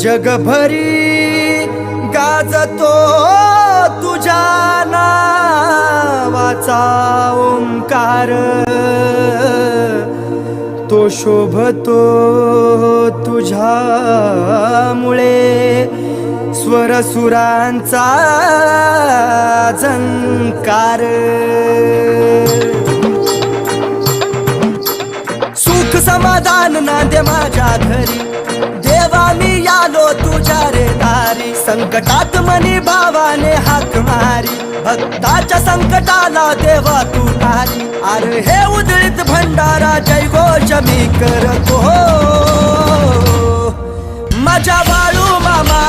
जगभरी गाजतो तुझ्या नावाचा ओंकार. तो शोभतो तुझ्यामुळे स्वरसुरांचा झंकार. सुख समाधान नांदे माझ्या घरी. तुझ्या रे दारी. संकटात मनी भावाने हाक मारी. भक्ताच्या संकटाला देवा तू तारी अरे हे उदळीत भंडारा जय घोष मी करतो. माझ्या बाळू मामा